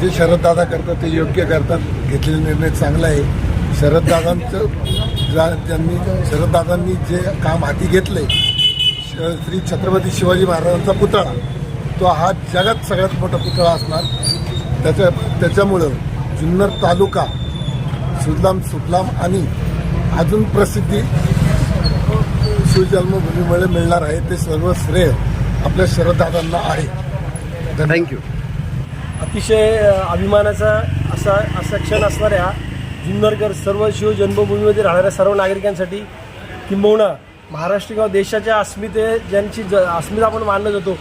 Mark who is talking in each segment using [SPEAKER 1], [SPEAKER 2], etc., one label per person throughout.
[SPEAKER 1] जे शरददादा करतात ते योग्य करतात. घेतलेला निर्णय चांगला आहे. शरददादांचं ज्या ज्यांनी शरददादांनी जे काम हाती घेतले श्री छत्रपती शिवाजी महाराजांचा पुतळा तो हा जगात सगळ्यात मोठा पुतळा असणार. त्याच्या त्याच्यामुळं जुन्नर तालुका सुजलाम सुफलाम आणि अजून प्रसिद्धी शिवजन्मभूमीमुळे मिळणार आहे. ते सर्व श्रेय आपल्या शरददादांना आहे.
[SPEAKER 2] थँक्यू
[SPEAKER 3] अतिशय अभिमानाचा असा असा क्षण असणाऱ्या जुन्नरकर सर्व शिव जन्मभूमीमध्ये राहणाऱ्या सर्व नागरिकांसाठी किंबहुना महाराष्ट्र किंवा देशाच्या अस्मिते ज्यांची ज अस्मिता आपण मानलं जातो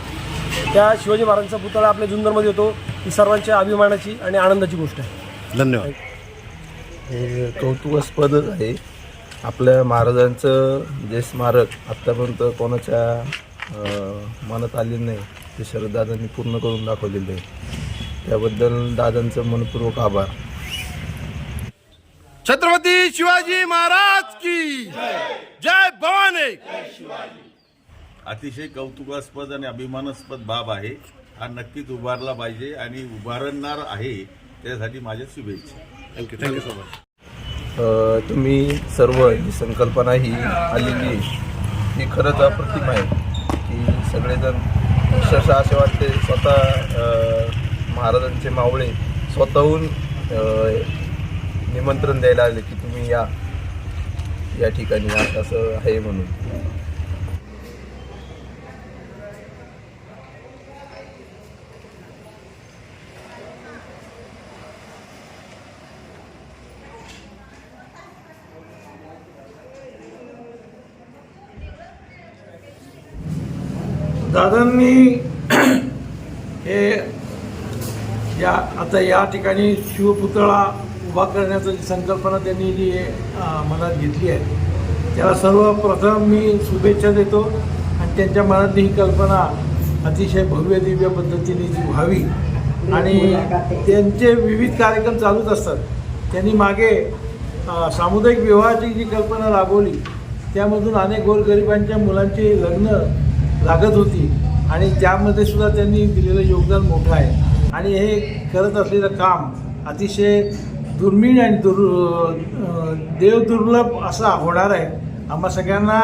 [SPEAKER 3] त्या शिवाजी महाराजांचा पुतळा आपल्या जुन्नरमध्ये होतो ही सर्वांच्या अभिमानाची आणि आनंदाची गोष्ट आहे.
[SPEAKER 2] धन्यवाद.
[SPEAKER 4] हे कौतुकास्पदच आहे. आपल्या महाराजांचं जे स्मारक आत्तापर्यंत कोणाच्या मनात आलेलं नाही ते शरददादांनी पूर्ण करून दाखवलेलं आहे. त्याबद्दल दादांचं मनपूर्वक आभार.
[SPEAKER 2] छत्रपती शिवाजी महाराज की जय भवानी
[SPEAKER 5] अतिशय कौतुकास्पद आणि अभिमानास्पद बाब आहे. हा नक्कीच उभारला पाहिजे आणि उभारणार आहे त्यासाठी माझ्या शुभेच्छा.
[SPEAKER 2] थँक्यू थँक्यू सो मच
[SPEAKER 4] तुम्ही सर्व जी संकल्पना ही आलेली आहे ही खरंच अप्रतिम आहे की सगळेजण अक्षरशः असे वाटते स्वतः महाराजांचे मावळे स्वतःहून निमंत्रण द्यायला आले की तुम्ही या. या ठिकाणी असं आहे म्हणून.
[SPEAKER 6] दादांनी हे या आता या ठिकाणी शिवपुतळा उभा करण्याचं जी संकल्पना त्यांनी जी मनात घेतली आहे त्याला सर्वप्रथम मी शुभेच्छा देतो. आणि त्यांच्या मनातली ही कल्पना अतिशय भव्य दिव्य पद्धतीने जी व्हावी. आणि त्यांचे विविध कार्यक्रम चालूच असतात. त्यांनी मागे सामुदायिक विवाहाची जी कल्पना राबवली त्यामधून अनेक गोरगरिबांच्या मुलांची लग्न लागत होती. आणि त्यामध्ये सुद्धा त्यांनी दिलेलं योगदान मोठं आहे. आणि हे करत असलेलं काम अतिशय दुर्मिळ आणि दुर् देवदुर्लभ असा होणार आहे. आम्हा सगळ्यांना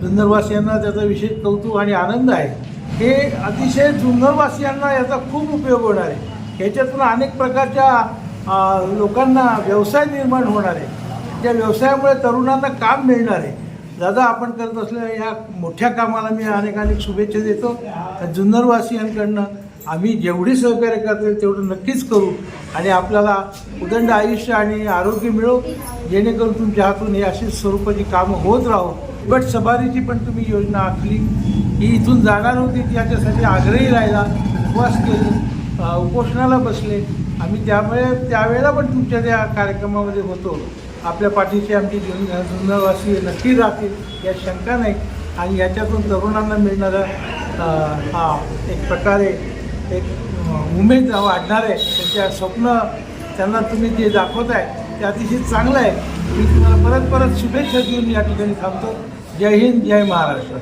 [SPEAKER 6] जुन्नरवासियांना त्याचा विशेष कौतुक आणि आनंद आहे. हे अतिशय जुन्नरवासियांना याचा खूप उपयोग होणार आहे. ह्याच्यातून अनेक प्रकारच्या लोकांना व्यवसाय निर्माण होणार आहे. त्या व्यवसायामुळे तरुणांना काम मिळणार आहे. दादा आपण करत असलेल्या या मोठ्या कामाला मी अनेक अनेक शुभेच्छा देतो. जुन्नरवासियांकडनं आम्ही जेवढी सहकार्य करता येईल तेवढं नक्कीच करू आणि आपल्याला उदंड आयुष्य आणि आरोग्य मिळो जेणेकरून तुमच्या हातून हे अशी स्वरूपाची कामं होत राहो. गट सभारीची पण तुम्ही योजना आखली. ही इथून जाणार होती त्याच्यासाठी आग्रही राहिला. उपवास केले उपोषणाला बसले. आम्ही त्यामुळे त्यावेळेला पण तुमच्या त्या कार्यक्रमामध्ये होतो. आपल्या पाठीशी आमची जुन जुन्नरवासी नक्की राहतील या शंका नाही. आणि याच्यातून तरुणांना मिळणारा हा एक प्रकारे एक उमेद वाढणार आहे त्यांच्या स्वप्न त्यांना तुम्ही जे दाखवत आहे ते अतिशय चांगलं आहे. मी तुम्हाला परत परत शुभेच्छा देऊन या ठिकाणी थांबतो. जय हिंद जय महाराष्ट्र.